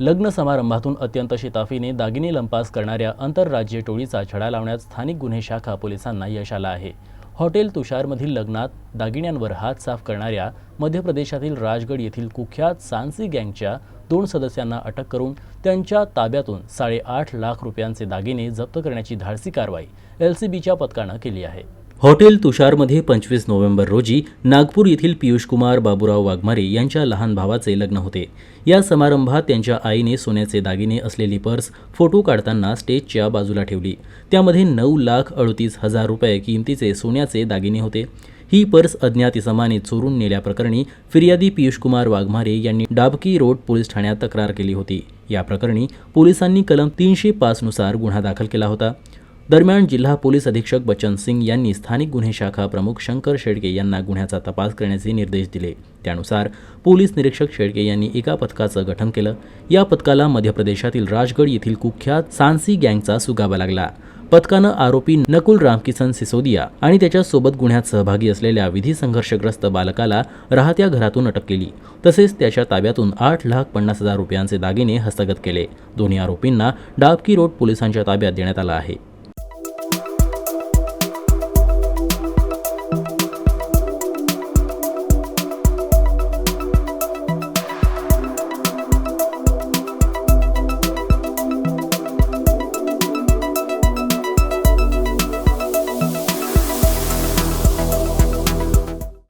लग्न समारंभातून अत्यंत शिताफीने दागिने लंपास करणाऱ्या आंतरराज्य टोळीचा छडा लावण्यात स्थानिक गुन्हे शाखा पोलिसांना यश आलं आहे. हॉटेल तुषारमधील लग्नात दागिन्यांवर हात साफ करणाऱ्या मध्य प्रदेशातील राजगड येथील कुख्यात सांसी गँगच्या दोन सदस्यांना अटक करून त्यांच्या ताब्यातून साडेआठ लाख रुपयांचे दागिने जप्त करण्याची धाडसी कारवाई एल सी बीच्या पथकानं केली आहे. हॉटेल तुषारमध्ये पंचवीस नोव्हेंबर रोजी नागपूर येथील पियुष कुमार बाबूराव वाघमारे यांच्या लहान भावाचे लग्न होते. या समारंभात त्यांच्या आईने सोन्याचे दागिने असलेली पर्स फोटो काढताना स्टेजच्या बाजूला ठेवली. त्यामध्ये नऊ लाख अडतीस हजार रुपये किमतीचे सोन्याचे दागिने होते. ही पर्स अज्ञात इसमाने चोरून नेल्याप्रकरणी फिर्यादी पियुषकुमार वाघमारे यांनी डाबकी रोड पोलीस ठाण्यात तक्रार केली होती. या प्रकरणी पोलिसांनी कलम तीनशे पाचनुसार गुन्हा दाखल केला होता. दरम्यान जिल्हा पोलीस अधीक्षक बच्चन सिंग यांनी स्थानिक गुन्हे शाखा प्रमुख शंकर शेडके यांना गुन्ह्याचा तपास करण्याचे निर्देश दिले. त्यानुसार पोलीस निरीक्षक शेडके यांनी एका पथकाचं गठन केलं. या पथकाला मध्य प्रदेशातील राजगड येथील कुख्यात सांसी गँगचा सुगावा लागला. पथकानं आरोपी नकुल रामकिसन सिसोदिया आणि त्याच्यासोबत गुन्ह्यात सहभागी असलेल्या विधी संघर्षग्रस्त बालकाला राहत्या घरातून अटक केली. तसेच त्याच्या ताब्यातून आठ लाख पन्नास हजार रुपयांचे दागिने हस्तगत केले. दोन्ही आरोपींना डाबकी रोड पोलिसांच्या ताब्यात देण्यात आला आहे.